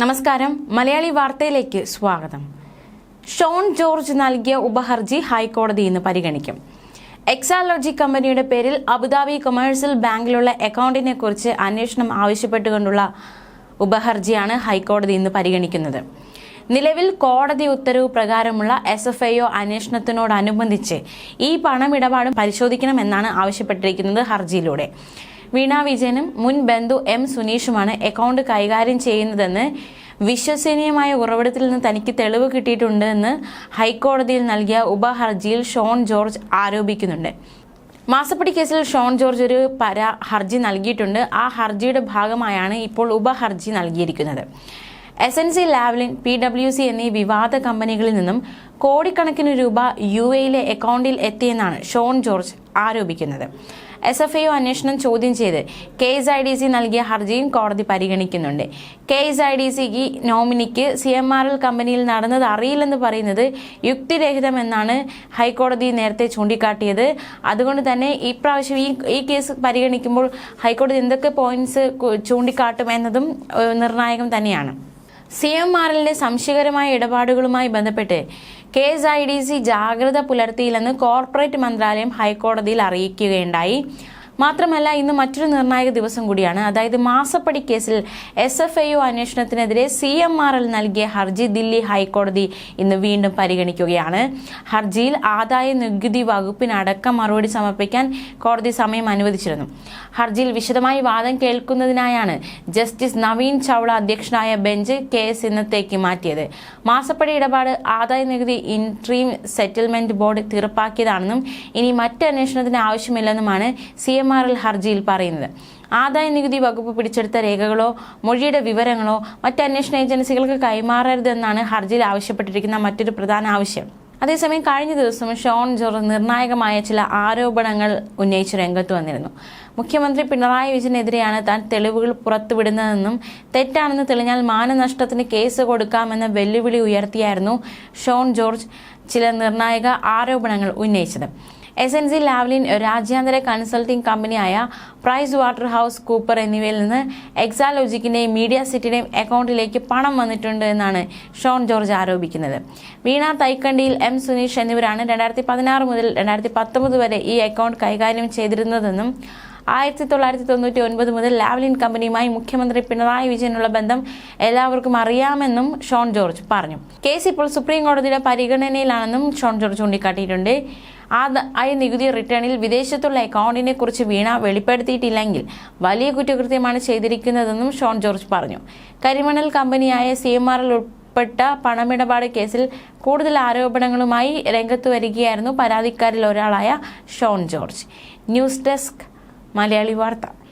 നമസ്കാരം. മലയാളി വാർത്തയിലേക്ക് സ്വാഗതം. ഷോൺ ജോർജ് നൽകിയ ഉപഹർജി ഹൈക്കോടതി ഇന്ന് പരിഗണിക്കും. എക്സാലോജി കമ്പനിയുടെ പേരിൽ അബുദാബി കൊമേഴ്സ്യൽ ബാങ്കിലുള്ള അക്കൗണ്ടിനെ കുറിച്ച് അന്വേഷണം ആവശ്യപ്പെട്ടുകൊണ്ടുള്ള ഉപഹർജിയാണ് ഹൈക്കോടതി ഇന്ന് പരിഗണിക്കുന്നത്. നിലവിൽ കോടതി ഉത്തരവ് പ്രകാരമുള്ള എസ് എഫ് ഐ ഒ അന്വേഷണത്തിനോടനുബന്ധിച്ച് ഈ പണമിടപാടും പരിശോധിക്കണമെന്നാണ് ആവശ്യപ്പെട്ടിരിക്കുന്നത് ഹർജിയിലൂടെ. വീണ വിജയനും മുൻ ബന്ധു എം സുനീഷുമാണ് അക്കൗണ്ട് കൈകാര്യം ചെയ്യുന്നതെന്ന് വിശ്വസനീയമായ ഉറവിടത്തിൽ നിന്ന് തനിക്ക് തെളിവ് കിട്ടിയിട്ടുണ്ടെന്ന് ഹൈക്കോടതിയിൽ നൽകിയ ഉപഹർജിയിൽ ഷോൺ ജോർജ് ആരോപിക്കുന്നുണ്ട്. മാസപ്പടി കേസിൽ ഷോൺ ജോർജ് ഒരു പരാ ഹർജി നൽകിയിട്ടുണ്ട്. ആ ഹർജിയുടെ ഭാഗമായാണ് ഇപ്പോൾ ഉപഹർജി നൽകിയിരിക്കുന്നത്. S N C Lavalin P W C എന്നീ വിവാദ കമ്പനികളിൽ നിന്നും കോടിക്കണക്കിന് രൂപ യു എയിലെ അക്കൗണ്ടിൽ എത്തിയെന്നാണ് ഷോൺ ജോർജ് ആരോപിക്കുന്നത്. എസ് എഫ് ഐ അന്വേഷണം ചോദ്യം ചെയ്ത് K S I D C നൽകിയ ഹർജിയും കോടതി പരിഗണിക്കുന്നുണ്ട്. കെ എസ് ഐ ഡി സിക്ക് നോമിനിക്ക് സി എം ആർ എൽ കമ്പനിയിൽ നടന്നത് അറിയില്ലെന്ന് പറയുന്നത് യുക്തിരഹിതമെന്നാണ് ഹൈക്കോടതി നേരത്തെ ചൂണ്ടിക്കാട്ടിയത്. അതുകൊണ്ട് തന്നെ ഇപ്രാവശ്യം ഈ ഈ കേസ് പരിഗണിക്കുമ്പോൾ ഹൈക്കോടതി എന്തൊക്കെ പോയിന്റ്സ് ചൂണ്ടിക്കാട്ടും എന്നതും നിർണായകം തന്നെയാണ്. സി എം ആർ എല്ലിന്റെ സംശയകരമായ ഇടപാടുകളുമായി ബന്ധപ്പെട്ട് K S I D C ജാഗ്രത പുലർത്തിയില്ലെന്ന് കോർപ്പറേറ്റ് മന്ത്രാലയം ഹൈക്കോടതിയിൽ അറിയിക്കുകയുണ്ടായി. മാത്രമല്ല ഇന്ന് മറ്റൊരു നിർണായക ദിവസം കൂടിയാണ്. അതായത് മാസപ്പടി കേസിൽ എസ് എഫ് ഐ ഒ അന്വേഷണത്തിനെതിരെ സി എം ആർ എൽ നൽകിയ ഹർജി ദില്ലി ഹൈക്കോടതി ഇന്ന് വീണ്ടും പരിഗണിക്കുകയാണ്. ഹർജിയിൽ ആദായ നികുതി വകുപ്പിനടക്കം മറുപടി സമർപ്പിക്കാൻ കോടതി സമയം അനുവദിച്ചിരുന്നു. ഹർജിയിൽ വിശദമായി വാദം കേൾക്കുന്നതിനായാണ് ജസ്റ്റിസ് നവീൻ ചൗള അധ്യക്ഷനായ ബെഞ്ച് കേസ് ഇന്നത്തേക്ക് മാറ്റിയത്. മാസപ്പടി ഇടപാട് ആദായ നികുതി ഇൻട്രീം സെറ്റിൽമെന്റ് ബോർഡ് തീർപ്പാക്കിയതാണെന്നും ഇനി മറ്റ് അന്വേഷണത്തിന് ആവശ്യമില്ലെന്നുമാണ് സി എം എൽ ഹർജിയിൽ പറയുന്നത്. ആദായ നികുതി വകുപ്പ് പിടിച്ചെടുത്ത രേഖകളോ മൊഴിയുടെ വിവരങ്ങളോ മറ്റ് അന്വേഷണ ഏജൻസികൾക്ക് കൈമാറരുതെന്നാണ് ഹർജിയിൽ ആവശ്യപ്പെട്ടിരിക്കുന്ന മറ്റൊരു പ്രധാന ആവശ്യം. അതേസമയം കഴിഞ്ഞ ദിവസം ഷോൺ ജോർജ് നിർണായകമായ ചില ആരോപണങ്ങൾ ഉന്നയിച്ച് രംഗത്ത് വന്നിരുന്നു. മുഖ്യമന്ത്രി പിണറായി വിജയനെതിരെയാണ് താൻ തെളിവുകൾ പുറത്തുവിടുന്നതെന്നും തെറ്റാണെന്ന് തെളിഞ്ഞാൽ മാനനഷ്ടത്തിന് കേസ് കൊടുക്കാമെന്ന വെല്ലുവിളി ഉയർത്തിയായിരുന്നു ഷോൺ ജോർജ് ചില നിർണായക ആരോപണങ്ങൾ ഉന്നയിച്ചത്. എസ് എൻ സി ലാവ്ലിൻ രാജ്യാന്തര കൺസൾട്ടിംഗ് കമ്പനിയായ പ്രൈസ് വാട്ടർ ഹൗസ് കൂപ്പർ എന്നിവയിൽ നിന്ന് എക്സാലോജിക്കിന്റെയും മീഡിയ സിറ്റിയുടെയും അക്കൗണ്ടിലേക്ക് പണം വന്നിട്ടുണ്ട് എന്നാണ് ഷോൺ ജോർജ് ആരോപിക്കുന്നത്. വീണ തൈക്കണ്ടിയിൽ എം സുനീഷ് എന്നിവരാണ് രണ്ടായിരത്തി പതിനാറ് മുതൽ രണ്ടായിരത്തി പത്തൊമ്പത് വരെ ഈ അക്കൗണ്ട് കൈകാര്യം ചെയ്തിരുന്നതെന്നും ആയിരത്തി തൊള്ളായിരത്തി തൊണ്ണൂറ്റി ഒൻപത് മുതൽ ലാവ്ലിൻ കമ്പനിയുമായി മുഖ്യമന്ത്രി പിണറായി വിജയനുള്ള ബന്ധം എല്ലാവർക്കും അറിയാമെന്നും ഷോൺ ജോർജ് പറഞ്ഞു. കേസ് ഇപ്പോൾ സുപ്രീം കോടതിയുടെ പരിഗണനയിലാണെന്നും ഷോൺ ജോർജ് ചൂണ്ടിക്കാട്ടിയിട്ടുണ്ട്. ആദായ നികുതി റിട്ടേണിൽ വിദേശത്തുള്ള അക്കൗണ്ടിനെ കുറിച്ച് വീണ വെളിപ്പെടുത്തിയിട്ടില്ലെങ്കിൽ വലിയ കുറ്റകൃത്യമാണ് ചെയ്തിരിക്കുന്നതെന്നും ഷോൺ ജോർജ് പറഞ്ഞു. കരിമണൽ കമ്പനിയായ സി എം ആറിൽ ഉൾപ്പെട്ട പണമിടപാട് കേസിൽ കൂടുതൽ ആരോപണങ്ങളുമായി രംഗത്ത് വരികയായിരുന്നു പരാതിക്കാരിൽ ഒരാളായ Shone George. News desk Malayali Vartha.